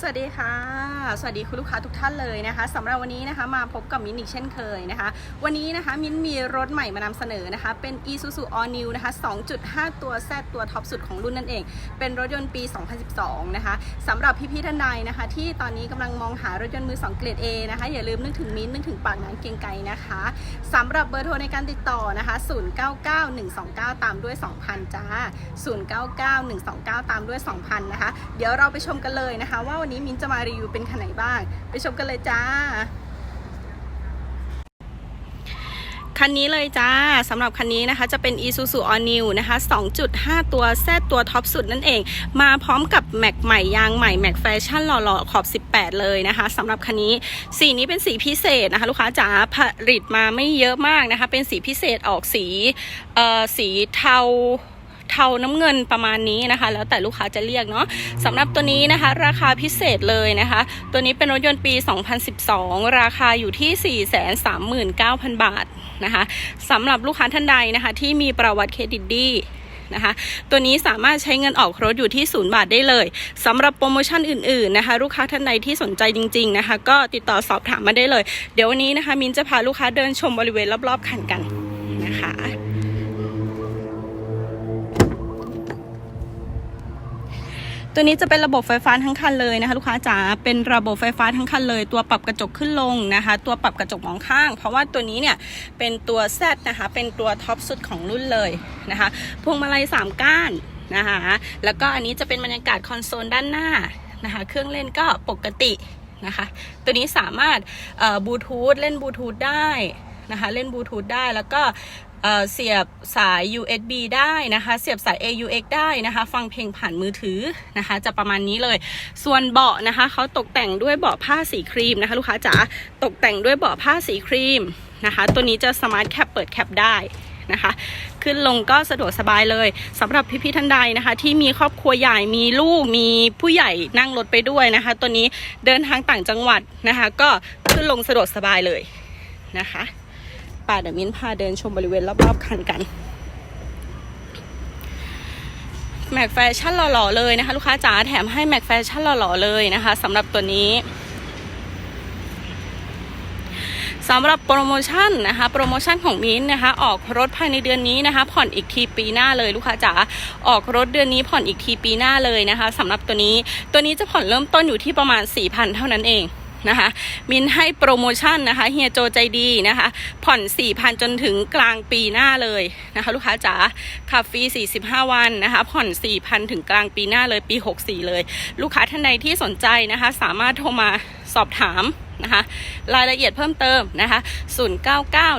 สวัสดีค่ะ สวัสดีคุณลูกค้าทุกท่านเลยนะคะสำหรับวันนี้นะคะมาพบกับมิ้นท์อีกเช่นเคยนะคะ วันนี้นะคะมิ้นท์มีรถใหม่มานำเสนอนะคะ เป็น Isuzu All New นะคะ 2.5 ตัวแซตัวท็อปสุดของรุ่นนั่นเอง เป็นรถยนต์ปี 2012 นะคะสำหรับพี่ๆท่านใดนะคะ ที่ตอนนี้กำลังมองหารถยนต์มือ 2 เกรด A นะคะ อย่าลืมนึกถึงมิ้นท์นึกถึงปากน้ำเกียงไกรนะคะสำหรับเบอร์โทรในการติดต่อนะคะ 099129 ตามด้วย 2,000 จ้า 099129 ตามด้วย 2,000 นะคะ เดี๋ยวเราไปชมกันเลยนะคะว่าวันนี้มิ้นจะมารีวิวเป็นคันไหนบ้าง ไปชมกันเลยจ้า คันนี้เลยจ้าสำหรับคันนี้นะคะ จะเป็น Isuzu All New นะคะ 2.5 ตัวแซดตัวท็อปสุดนั่นเอง มาพร้อมกับแม็กใหม่ยางใหม่แม็กแฟชั่นหล่อๆ ขอบ 18 เลยนะคะสำหรับคันนี้ สีนี้เป็นสีพิเศษนะคะ ลูกค้าจ๋าผลิตมาไม่เยอะมากนะคะ เป็นสีพิเศษออกสีเอ่อสีเทา ทาน้ำเงินประมาณนี้นะคะ แล้วแต่ลูกค้าจะเรียกเนาะสำหรับตัวนี้นะคะ ราคาพิเศษเลยนะคะ ตัวนี้เป็นรถยนต์ปี 2012 ราคาอยู่ที่ 439,000 บาทนะคะสำหรับลูกค้าท่านใดนะคะ ที่มีประวัติเครดิตดีนะคะตัวนี้สามารถใช้เงินออกรถอยู่ที่ศูนย์บาทได้เลยสำหรับโปรโมชั่นอื่นๆนะคะ ลูกค้าท่านใดที่สนใจจริง ๆนะคะ ก็ติดต่อสอบถามมาได้เลย เดี๋ยววันนี้นะคะมินจะพาลูกค้าเดินชมบริเวณรอบๆคันกันนะคะ ตัวนี้จะเป็นระบบไฟฟ้าทั้งคันเลยนะคะ ลูกค้าจ๋าเป็นระบบไฟฟ้าทั้งคันเลย ตัวปรับกระจกขึ้นลงนะคะ ตัวปรับกระจกมองข้าง เพราะว่าตัวนี้เนี่ยเป็นตัว Z นะคะ เป็นตัวท็อปสุดของรุ่นเลยนะคะพวงมาลัย3ก้านนะคะแล้วก็อันนี้จะเป็นบรรยากาศคอนโซลด้านหน้านะคะเครื่องเล่นก็ปกตินะคะ ตัวนี้สามารถบลูทูธเล่นบลูทูธได้ นะคะ เล่นบลูทูธได้แล้วก็เสียบสาย USB ได้นะคะ เสียบสาย AUX ได้นะคะ ฟังเพลงผ่านมือถือนะคะ จะประมาณนี้เลย ส่วนเบาะนะคะเขาตกแต่งด้วยเบาะผ้าสีครีมนะคะ ลูกค้าจ๋าตกแต่งด้วยเบาะผ้าสีครีมนะคะ ตัวนี้จะสมาร์ทแคปเปิดแคปได้นะคะ ขึ้นลงก็สะดวกสบายเลยสำหรับพี่ๆท่านใดนะคะ ที่มีครอบครัวใหญ่มีลูกมีผู้ใหญ่นั่งรถไปด้วยนะคะ ตัวนี้เดินทางต่างจังหวัดนะคะ ก็ขึ้นลงสะดวกสบายเลยนะคะ ป่าเดี๋ยวมิ้นพาเดินชมบริเวณรอบๆคันกันแม็กแฟชั่นหล่อๆเลยนะคะ ลูกค้าจ๋าแถมให้แม็กแฟชั่นหล่อๆเลยนะคะสำหรับตัวนี้สำหรับโปรโมชั่นนะคะ โปรโมชั่นของมิ้นนะคะ ออกรถภายในเดือนนี้นะคะ ผ่อนอีกทีปีหน้าเลยลูกค้าจ๋าออกรถเดือนนี้ผ่อนอีกทีปีหน้าเลยนะคะสำหรับตัวนี้ ตัวนี้จะผ่อนเริ่มต้นอยู่ที่ประมาณ4,000เท่านั้นเอง นะคะ มินให้โปรโมชั่นนะคะเฮียโจใจดีนะคะ ผ่อน 4,000 จนถึงกลางปีหน้าเลยนะคะ ลูกค้าจ๋าขับฟรี 45 วันนะคะ ผ่อน 4,000 ถึงกลางปีหน้าเลยปี 64 เลย ลูกค้าท่านใดที่สนใจนะคะ สามารถโทรมาสอบถามนะคะรายละเอียดเพิ่มเติมนะคะ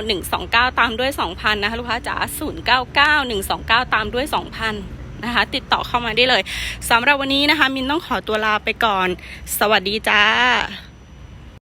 099129 ตามด้วย 2,000 นะคะ ลูกค้าจ๋า099129 ตามด้วย 2,000 นะคะ ติดต่อเข้ามาได้เลยสำหรับวันนี้นะคะ มินต้องขอตัวลาไปก่อน สวัสดีจ้า